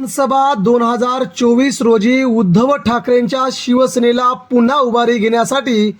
विधानसभा दोन हजार चोवीस रोजी उद्धव ठाकरेंच्या शिवसेनेला पुन्हा उभारी घेण्यासाठी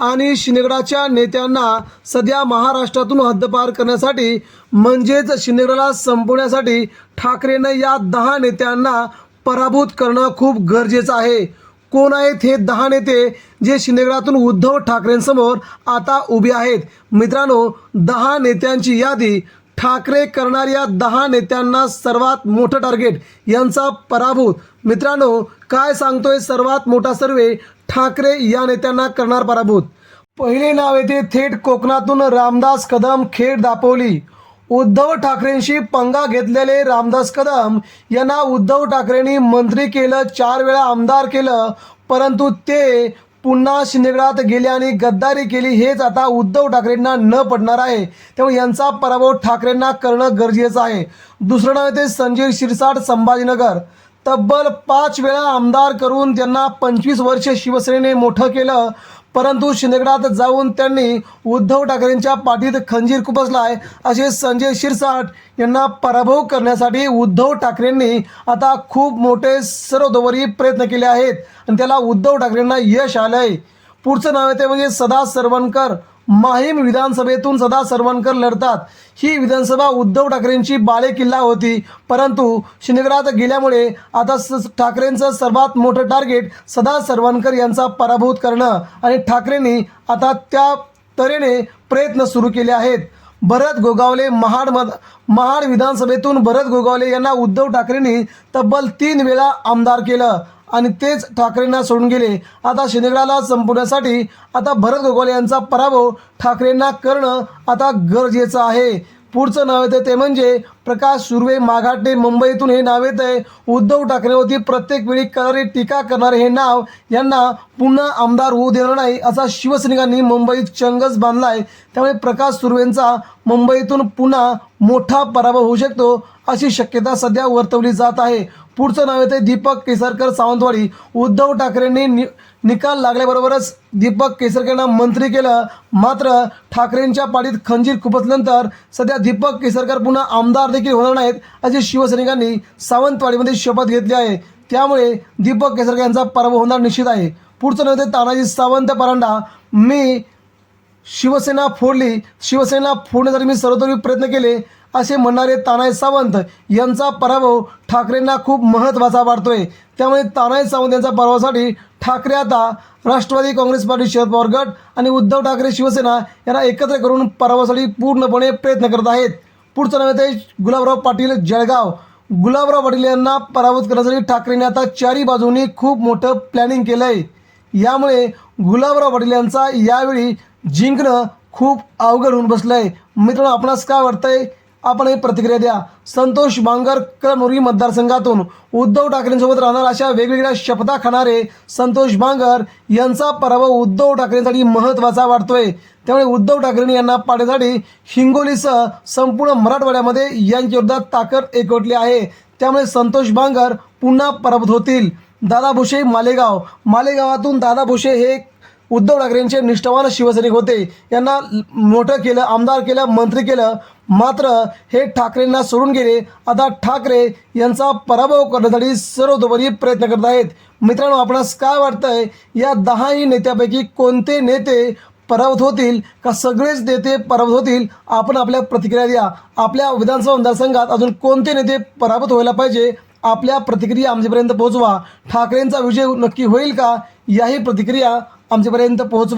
आणि शिंदेगडाच्या नेत्यांना सध्या महाराष्ट्रातून हद्दपार करण्यासाठी म्हणजेच शिंदेगडाला संपवण्यासाठी ठाकरेनं या दहा नेत्यांना पराभूत करणं खूप गरजेचं आहे. कोण आहेत हे दहा नेते जे शिंदेगडातून उद्धव ठाकरेंसमोर आता उभे आहेत? मित्रांनो दहा नेत्यांची यादी ठाकरे करणाऱ्या दहा नेत्यांना सर्वात मोठं टार्गेट यांचा पराभूत. मित्रांनो काय सांगतोय सर्वात मोठा सर्वे ठाकरे या नेत्यांना करणार पराभूत. पहिले नाव येते थेट कोकणातून रामदास कदम खेड दापोली. उद्धव ठाकरेंशी पंगा घेतलेले रामदास कदम यांना उद्धव ठाकरेंनी मंत्री केलं चार वेळा आमदार केलं परंतु ते पुन्हा शिंदेगडात गेले आणि गद्दारी केली हेच आता उद्धव ठाकरेंना न पडणार आहे. त्यामुळे यांचा पराभव ठाकरेंना करणं गरजेचं आहे. दुसरं नाव येते संजय शिरसाट संभाजीनगर. तब्बल पाच वेळा आमदार करून त्यांना पंचवीस वर्ष शिवसेनेने मोठं केलं. परंतु शिंदेगडात जाऊन त्यांनी उद्धव ठाकरेंच्या पाठीत खंजीर खुपसलाय असे संजय शिरसाट यांना पराभव करण्यासाठी उद्धव ठाकरेंनी आता खूप मोठे सर्वतोपरी प्रयत्न केले आहेत. आणि त्याला उद्धव ठाकरेंना यश आलंय. पुढचं नाव येते ते म्हणजे सदा सरवणकर. माहीम विधानसभेतून सदा सरवणकर लढतात. ही विधानसभा उद्धव ठाकरेंची बाले किल्ला होती. परंतु शिंदेगडात गेल्यामुळे आता स ठाकरेंचं सर्वात मोठं टार्गेट सदा सरवणकर यांचा पराभूत करणं आणि ठाकरेंनी आता त्या तऱ्हेने प्रयत्न सुरू केले आहेत. भरत गोगावले महाड मध महाड विधानसभेतून भरत गोगावले यांना उद्धव ठाकरेंनी तब्बल तीन वेळा आमदार केलं. आणि तेच ठाकरेंना सोडून गेले. आता शिंदेगडाला संपवण्यासाठी आता भरत गोगोले यांचा पराभव ठाकरेंना करणं आता गरजेचं आहे. पुढचं नाव येतं ते म्हणजे प्रकाश सुर्वे माघाटे मुंबईतून हे नाव येत आहे उद्धव ठाकरेवरती प्रत्येक वेळी करणारी टीका करणारे हे नाव यांना पुन्हा आमदार होऊ देणार नाही असा शिवसैनिकांनी मुंबईत चंगच बांधला आहे त्यामुळे प्रकाश सुर्वेंचा मुंबईतून पुन्हा मोठा पराभव होऊ शकतो. अशी शक्यता सध्या वर्तवली जात आहे. पुढचं नाव येते दीपक केसरकर सावंतवाडी. उद्धव ठाकरेंनी नि निकाल लागल्याबरोबरच दीपक केसरकरांना मंत्री केलं. मात्र ठाकरेंच्या पाठीत खंजीर खुपसल्यानंतर सध्या दीपक केसरकर पुन्हा आमदार देखील होणार नाहीत अशी शिवसैनिकांनी सावंतवाडीमध्ये शपथ घेतली आहे. त्यामुळे दीपक केसरकर यांचा पराभव होणार निश्चित आहे. पुढचं नाव येते तानाजी सावंत परांडा. मी शिवसेना फोडली. शिवसेना फोडण्यासाठी मी सर्वतोपरी प्रयत्न केले. असे म्हणणारे तानाय सावंत यांचा पराभव ठाकरेंना खूप महत्त्वाचा वाटतोय. त्यामुळे तानाय सावंत यांच्या पराभवासाठी ठाकरे आता राष्ट्रवादी काँग्रेस पार्टी शरद पवार गट आणि उद्धव ठाकरे शिवसेना यांना एकत्र करून पराभवासाठी पूर्णपणे प्रयत्न करत आहेत. पुढचं नाव येते गुलाबराव पाटील जळगाव. गुलाबराव पाटील यांना पराभूत करण्यासाठी ठाकरेंनी आता चारी बाजूनी खूप मोठं प्लॅनिंग केलं आहे यामुळे गुलाबराव पाटील यांचा यावेळी जिंकणं खूप अवघड होऊन बसलं आहे मित्रांनो आपणास काय वाटतंय? आपण एक प्रतिक्रिया द्या. संतोष बांगर कळमुरी मतदारसंघातून उद्धव ठाकरेंसोबत राहणार अशा वेगवेगळ्या शपथा खाणारे संतोष बांगर यांचा पराभव उद्धव ठाकरेंसाठी महत्त्वाचा वाटतोय. त्यामुळे उद्धव ठाकरेंनी यांना पाडण्यासाठी हिंगोलीसह संपूर्ण मराठवाड्यामध्ये यांच्या विरोधात ताकद एकवटली आहे. त्यामुळे संतोष बांगर पुन्हा पराभूत होतील. दादा भुसे मालेगाव. मालेगावातून दादा भुसे हे उद्धव ठाकरेंचे निष्ठावान शिवसैनिक होते. यांना मोठं केलं आमदार केलं मंत्री केलं. मात्र हे ठाकरेंना सोडून गेले. आता ठाकरे यांचा पराभव करण्यासाठी सर्वतोपरी प्रयत्न करत आहेत. मित्रांनो आपणास काय वाटतंय? या दहाही नेत्यापैकी कोणते नेते पराभूत होतील? का सगळेच नेते पराभूत होतील? आपण आपल्या प्रतिक्रिया द्या. आपल्या विधानसभा मतदारसंघात अजून कोणते नेते पराभूत व्हायला पाहिजे? आपल्या प्रतिक्रिया आमच्यापर्यंत पोहोचवा. ठाकरेंचा विजय नक्की होईल का? याही प्रतिक्रिया आमच्यापर्यंत पोहोचवा.